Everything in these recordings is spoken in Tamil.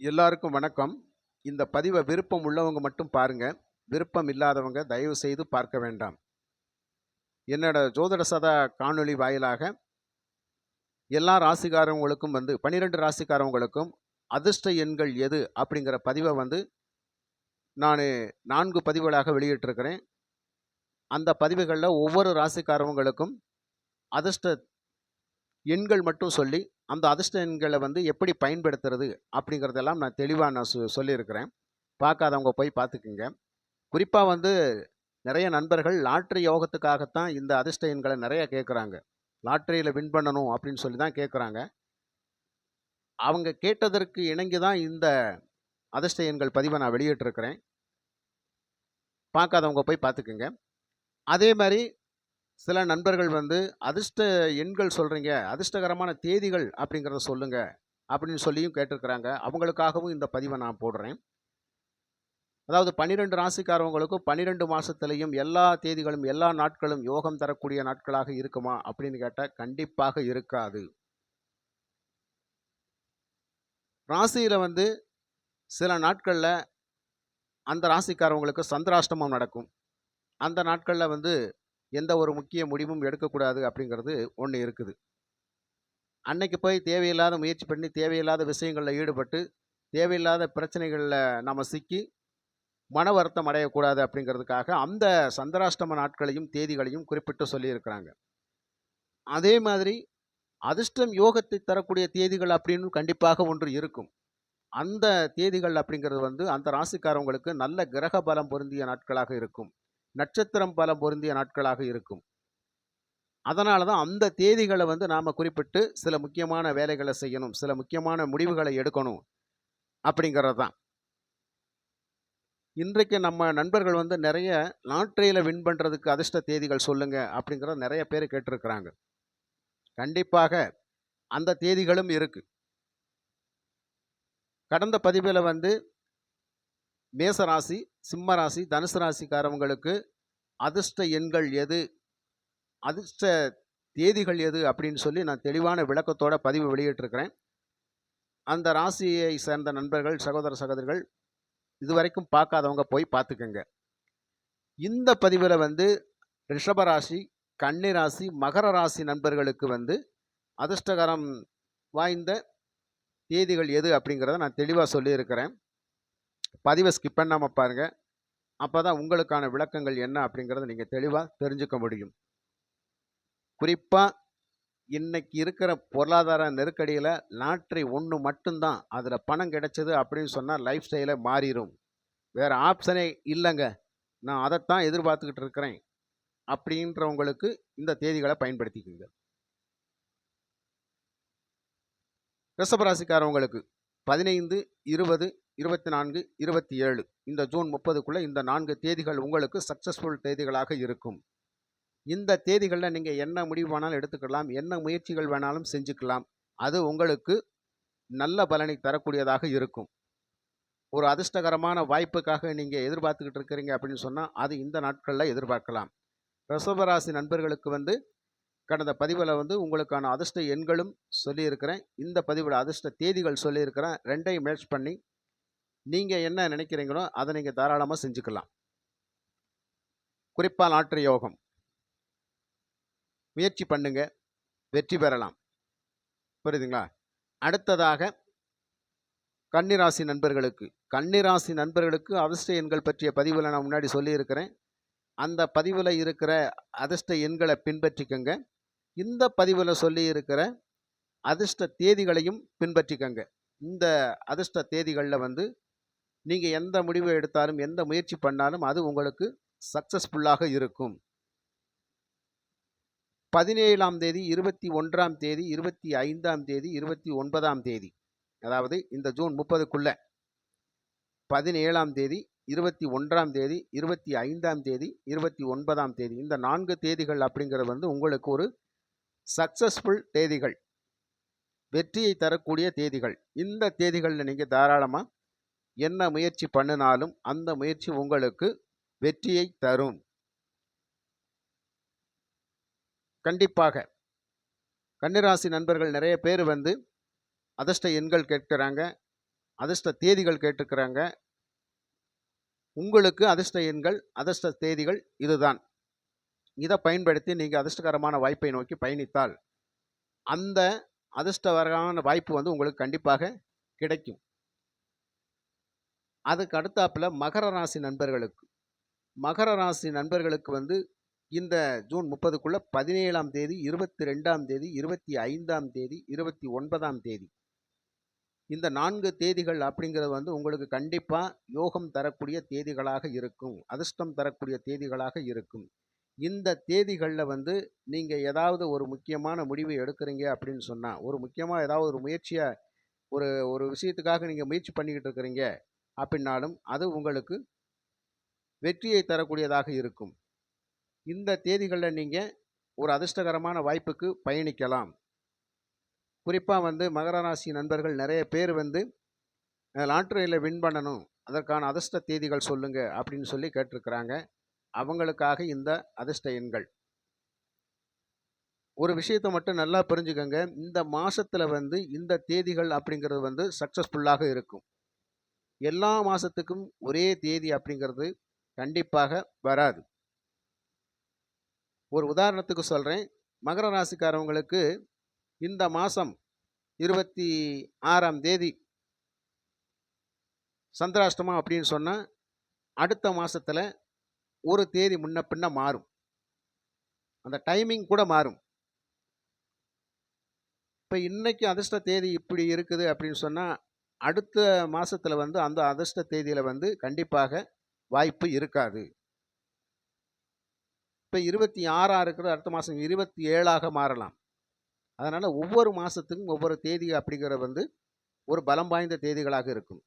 எல்லாருக்கும் வணக்கம். இந்த பதிவை விருப்பம் உள்ளவங்க மட்டும் பாருங்க. விருப்பம் இல்லாதவங்க தயவு செய்து பார்க்க வேண்டாம். என்னோட ஜோதிட சதா காணொளி வாயிலாக எல்லா ராசிக்காரவங்களுக்கும் வந்து பன்னிரெண்டு ராசிக்காரவங்களுக்கும் அதிர்ஷ்ட எண்கள் எது அப்படிங்கிற பதிவை வந்து நான் நான்கு பதிவுகளாக வெளியிட்டிருக்கிறேன். அந்த பதிவுகளில் ஒவ்வொரு ராசிக்காரவங்களுக்கும் அதிர்ஷ்ட எண்கள் மட்டும் சொல்லி அந்த அதிர்ஷ்ட எண்களை வந்து எப்படி பயன்படுத்துறது அப்படிங்கிறதெல்லாம் நான் தெளிவாக நான் சொ சொல்லியிருக்கிறேன். பார்க்காதவங்க போய் பார்த்துக்குங்க. குறிப்பாக வந்து நிறைய நண்பர்கள் லாட்ரி யோகத்துக்காகத்தான் இந்த அதிர்ஷ்ட எண்களை நிறைய கேட்குறாங்க. லாட்ரியில் வின் பண்ணணும் அப்படின்னு சொல்லி தான் கேட்குறாங்க. அவங்க கேட்டதற்கு இணங்கி தான் இந்த அதிர்ஷ்ட எண்கள் பதிவை நான் வெளியிட்டிருக்கிறேன். பார்க்காதவங்க போய் பார்த்துக்குங்க. அதே மாதிரி சில நண்பர்கள் வந்து அதிர்ஷ்ட எண்கள் சொல்கிறீங்க அதிர்ஷ்டகரமான தேதிகள் அப்படிங்கிறத சொல்லுங்க அப்படின்னு சொல்லியும் கேட்டிருக்கிறாங்க. அவங்களுக்காகவும் இந்த பதிவை நான் போடுறேன். அதாவது பன்னிரெண்டு ராசிக்காரவங்களுக்கும் பன்னிரெண்டு மாதத்துலேயும் எல்லா தேதிகளும் எல்லா நாட்களும் யோகம் தரக்கூடிய நாட்களாக இருக்குமா அப்படின்னு கேட்டால் கண்டிப்பாக இருக்காது. ராசியில் வந்து சில நாட்களில் அந்த ராசிக்காரவங்களுக்கு சந்திராஷ்டமம் நடக்கும். அந்த நாட்களில் வந்து எந்த ஒரு முக்கிய முடிவும் எடுக்கக்கூடாது அப்படிங்கிறது ஒன்று இருக்குது. அன்னைக்கு போய் தேவையில்லாத முயற்சி பண்ணி தேவையில்லாத விஷயங்களில் ஈடுபட்டு தேவையில்லாத பிரச்சனைகளில் நம்ம சிக்கி மன வருத்தம் அடையக்கூடாது அப்படிங்கிறதுக்காக அந்த சந்திராஷ்டம நாட்களையும் தேதிகளையும் குறிப்பிட்டு சொல்லியிருக்கிறாங்க. அதே மாதிரி அதிர்ஷ்டம் யோகத்தை தரக்கூடிய தேதிகள் அப்படின்னு கண்டிப்பாக ஒன்று இருக்கும். அந்த தேதிகள் அப்படிங்கிறது வந்து அந்த ராசிக்காரவங்களுக்கு நல்ல கிரக பலம் பொருந்திய நாட்களாக இருக்கும். நட்சத்திரம் பலம் பொருந்திய நாட்களாக இருக்கும். அதனால தான் அந்த தேதிகளை வந்து நாம் குறிப்பிட்டு சில முக்கியமான வேலைகளை செய்யணும் சில முக்கியமான முடிவுகளை எடுக்கணும் அப்படிங்கிறது தான் இன்றைக்கு நம்ம நண்பர்கள் வந்து நிறைய லாட்ரியில் வின் பண்ணுறதுக்கு அதிர்ஷ்ட தேதிகள் சொல்லுங்கள் அப்படிங்கிறத நிறைய பேர் கேட்டிருக்கிறாங்க. கண்டிப்பாக அந்த தேதிகளும் இருக்குது கடந்த பதிவில் வந்து மேச ராசி தனுசு ராசிக்காரவங்களுக்கு அதிர்ஷ்ட எண்கள் எது? அதிர்ஷ்ட தேதிகள் எது? அப்படின்னு சொல்லி நான் தெளிவான விளக்கத்தோட பதிவு வெளியிட்டிருக்கிறேன். அந்த ராசியை சேர்ந்த நண்பர்கள் சகோதர சகோதரிகள் இதுவரைக்கும் பார்க்காதவங்க போய் பார்த்துக்கங்க. இந்த பதிவில் வந்து ரிஷபராசி கன்னிராசி மகர ராசி நண்பர்களுக்கு வந்து அதிர்ஷ்டகரம் வாய்ந்த தேதிகள் எது அப்படிங்கிறத நான் தெளிவாக சொல்லியிருக்கிறேன். பதிவை ஸ்கிப் பண்ணாமல் பாருங்கள் அப்போ தான் உங்களுக்கான விளக்கங்கள் என்ன அப்படிங்கிறத நீங்கள் தெளிவாக தெரிஞ்சுக்க முடியும். குறிப்பாக இன்னைக்கு இருக்கிற பொருளாதார நெருக்கடியில் லாட்ரி ஒன்று மட்டும்தான். அதில் பணம் கிடைச்சது அப்படின்னு சொன்னால் லைஃப் ஸ்டைலை மாறிடும் வேறு ஆப்ஷனே இல்லைங்க. நான் அதைத்தான் எதிர்பார்த்துக்கிட்டு இருக்கிறேன். அப்படின்றவங்களுக்கு இந்த தேதிகளை பயன்படுத்திக்கோங்க. ரிஷபராசிக்காரவங்களுக்கு பதினைந்து இருபது இருபத்தி நான்கு இருபத்தி ஏழு. இந்த ஜூன் முப்பதுக்குள்ளே இந்த நான்கு தேதிகள் உங்களுக்கு சக்ஸஸ்ஃபுல் தேதிகளாக இருக்கும். இந்த தேதிகளில் நீங்கள் என்ன முடிவு வேணாலும் எடுத்துக்கலாம் என்ன முயற்சிகள் வேணாலும் செஞ்சுக்கலாம். அது உங்களுக்கு நல்ல பலனை தரக்கூடியதாக இருக்கும். ஒரு அதிர்ஷ்டகரமான வாய்ப்புக்காக நீங்கள் எதிர்பார்த்துக்கிட்டு இருக்கிறீங்க அப்படின்னு சொன்னால் அது இந்த நாட்களில் எதிர்பார்க்கலாம். ரிஷபராசி நண்பர்களுக்கு வந்து கடந்த பதிவில் வந்து உங்களுக்கான அதிர்ஷ்ட எண்களும் சொல்லியிருக்கிறேன். இந்த பதிவில் அதிர்ஷ்ட தேதிகள் சொல்லியிருக்கிறேன். ரெண்டையும் மேட்ச் பண்ணி நீங்கள் என்ன நினைக்கிறீங்களோ அதை நீங்கள் தாராளமாக செஞ்சுக்கலாம். குறிப்பாக நாற்று யோகம். முயற்சி பண்ணுங்க வெற்றி பெறலாம். புரியுதுங்களா? அடுத்ததாக கன்னிராசி நண்பர்களுக்கு. கன்னிராசி நண்பர்களுக்கு அதிர்ஷ்ட எண்கள் பற்றிய பதிவில் நான் முன்னாடி சொல்லியிருக்கிறேன். அந்த பதிவில் இருக்கிற அதிர்ஷ்ட எண்களை பின்பற்றிக்கங்க. இந்த பதிவில் சொல்லி இருக்கிற அதிர்ஷ்ட தேதிகளையும் பின்பற்றிக்கங்க. இந்த அதிர்ஷ்ட தேதிகளில் வந்து நீங்கள் எந்த முடிவு எடுத்தாலும் எந்த முயற்சி பண்ணாலும் அது உங்களுக்கு சக்ஸஸ்ஃபுல்லாக இருக்கும். பதினேழாம் தேதி இருபத்தி ஒன்றாம் தேதி இருபத்தி ஐந்தாம் தேதி இருபத்தி ஒன்பதாம் தேதி அதாவது இந்த ஜூன் முப்பதுக்குள்ள. பதினேழாம் தேதி இருபத்தி ஒன்றாம் தேதி இருபத்தி ஐந்தாம் தேதி இருபத்தி ஒன்பதாம் தேதி. இந்த நான்கு தேதிகள் அப்படிங்கிறது வந்து உங்களுக்கு ஒரு சக்ஸஸ்ஃபுல் தேதிகள். வெற்றியை தரக்கூடிய தேதிகள். இந்த தேதிகளில் நீங்கள் தாராளமாக என்ன முயற்சி பண்ணினாலும் அந்த முயற்சி உங்களுக்கு வெற்றியை தரும். கண்டிப்பாக. கன்னிராசி நண்பர்கள் நிறைய பேர் வந்து அதிர்ஷ்ட எண்கள் கேட்குறாங்க அதிர்ஷ்ட தேதிகள் கேட்டுக்கிறாங்க. உங்களுக்கு அதிர்ஷ்ட எண்கள் அதிர்ஷ்ட தேதிகள் இதுதான். இதை பயன்படுத்தி நீங்கள் அதிர்ஷ்டகரமான வாய்ப்பை நோக்கி பயணித்தால் அந்த அதிர்ஷ்டகரமான வாய்ப்பு வந்து உங்களுக்கு கண்டிப்பாக கிடைக்கும். அதுக்கு அடுத்தாப்புல மகர ராசி நண்பர்களுக்கு. மகர ராசி நண்பர்களுக்கு வந்து இந்த ஜூன் முப்பதுக்குள்ளே பதினேழாம் தேதி இருபத்தி ரெண்டாம் தேதி இருபத்தி ஐந்தாம் தேதி இருபத்தி ஒன்பதாம் தேதி. இந்த நான்கு தேதிகள் அப்படிங்கிறது வந்து உங்களுக்கு கண்டிப்பாக யோகம் தரக்கூடிய தேதிகளாக இருக்கும். அதிர்ஷ்டம் தரக்கூடிய தேதிகளாக இருக்கும். இந்த தேதிகளில் வந்து நீங்கள் ஏதாவது ஒரு முக்கியமான முடிவை எடுக்கிறீங்க அப்படின்னு சொன்னால் ஒரு முக்கியமாக ஏதாவது ஒரு முயற்சியை ஒரு ஒரு விஷயத்துக்காக நீங்கள் முயற்சி பண்ணிக்கிட்டு இருக்கிறீங்க அப்படின்னாலும் அது உங்களுக்கு வெற்றியை தரக்கூடியதாக இருக்கும். இந்த தேதிகளில் நீங்கள் ஒரு அதிர்ஷ்டகரமான வாய்ப்புக்கு பயணிக்கலாம். குறிப்பாக வந்து மகர ராசி நண்பர்கள் நிறைய பேர் வந்து லாட்ரியில் வின் பண்ணணும் அதற்கான அதிர்ஷ்ட தேதிகள் சொல்லுங்கள் அப்படின்னு சொல்லி கேட்டிருக்கிறாங்க. அவங்களுக்காக இந்த அதிர்ஷ்ட எண்கள். ஒரு விஷயத்தை மட்டும் நல்லா புரிஞ்சுக்கோங்க. இந்த மாதத்தில் வந்து இந்த தேதிகள் அப்படிங்கிறது வந்து சக்ஸஸ்ஃபுல்லாக இருக்கும். எல்லா மாதத்துக்கும் ஒரே தேதி அப்படிங்கிறது கண்டிப்பாக வராது. ஒரு உதாரணத்துக்கு சொல்கிறேன் மகர ராசிக்காரவங்களுக்கு இந்த மாதம் இருபத்தி ஆறாம் தேதி சந்திராஷ்டமம் அப்படின்னு சொன்னால் அடுத்த மாதத்தில் ஒரு தேதி முன்ன பின்ன மாறும். அந்த டைமிங் கூட மாறும். இப்போ இன்றைக்கி அதிர்ஷ்ட தேதி இப்படி இருக்குது அப்படின்னு சொன்னால் அடுத்த மாதத்தில் வந்து அந்த அதிர்ஷ்ட தேதியில் வந்து கண்டிப்பாக வாய்ப்பு இருக்காது. இப்போ இருபத்தி ஆறாக இருக்கிறது அடுத்த மாதம் இருபத்தி ஏழாக மாறலாம். அதனால் ஒவ்வொரு மாதத்துக்கும் ஒவ்வொரு தேதி அப்படிங்கிறது வந்து ஒரு பலம் வாய்ந்த தேதிகளாக இருக்கும்.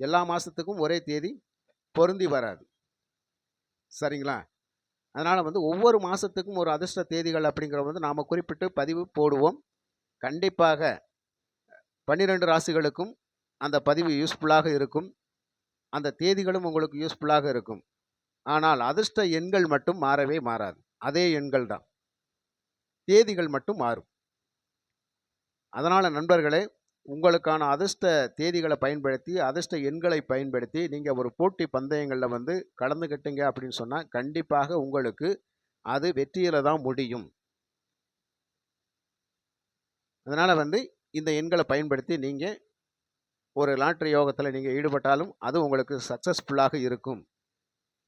எல்லா மாதத்துக்கும் ஒரே தேதி பொருந்தி வராது. சரிங்களா? அதனால் வந்து ஒவ்வொரு மாதத்துக்கும் ஒரு அதிர்ஷ்ட தேதிகள் அப்படிங்கிறத வந்து நாம் குறிப்பிட்டு பதிவு போடுவோம். கண்டிப்பாக பன்னிரெண்டு ராசிகளுக்கும் அந்த பதிவு யூஸ்ஃபுல்லாக இருக்கும். அந்த தேதிகளும் உங்களுக்கு யூஸ்ஃபுல்லாக இருக்கும். ஆனால் அதிர்ஷ்ட எண்கள் மட்டும் மாறவே மாறாது. அதே எண்கள் தான். தேதிகள் மட்டும் மாறும். அதனால் நண்பர்களே உங்களுக்கான அதிர்ஷ்ட தேதிகளை பயன்படுத்தி அதிர்ஷ்ட எண்களை பயன்படுத்தி நீங்கள் ஒரு போட்டி பந்தயங்களில் வந்து கலந்துக்கிட்டீங்க அப்படின்னு சொன்னால் கண்டிப்பாக உங்களுக்கு அது வெற்றியில் தான் முடியும். அதனால் வந்து இந்த எண்களை பயன்படுத்தி நீங்கள் ஒரு லாட்ரி யோகத்தில் நீங்கள் ஈடுபட்டாலும் அது உங்களுக்கு சக்ஸஸ்ஃபுல்லாக இருக்கும்.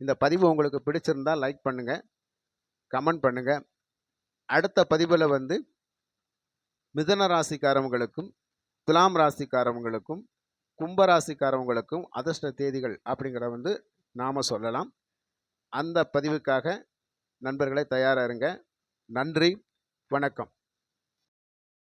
இந்த பதிவு உங்களுக்கு பிடிச்சிருந்தால் லைக் பண்ணுங்கள் கமெண்ட் பண்ணுங்கள் அடுத்த பதிவில் வந்து மிதன ராசிக்காரவங்களுக்கும் துலாம் ராசிக்காரவங்களுக்கும் கும்ப ராசிக்காரவங்களுக்கும் அதிர்ஷ்ட தேதிகள் அப்படிங்கிற வந்து நாம் சொல்லலாம். அந்த பதிவுக்காக நண்பர்களை தயாராக இருங்க. நன்றி வணக்கம்.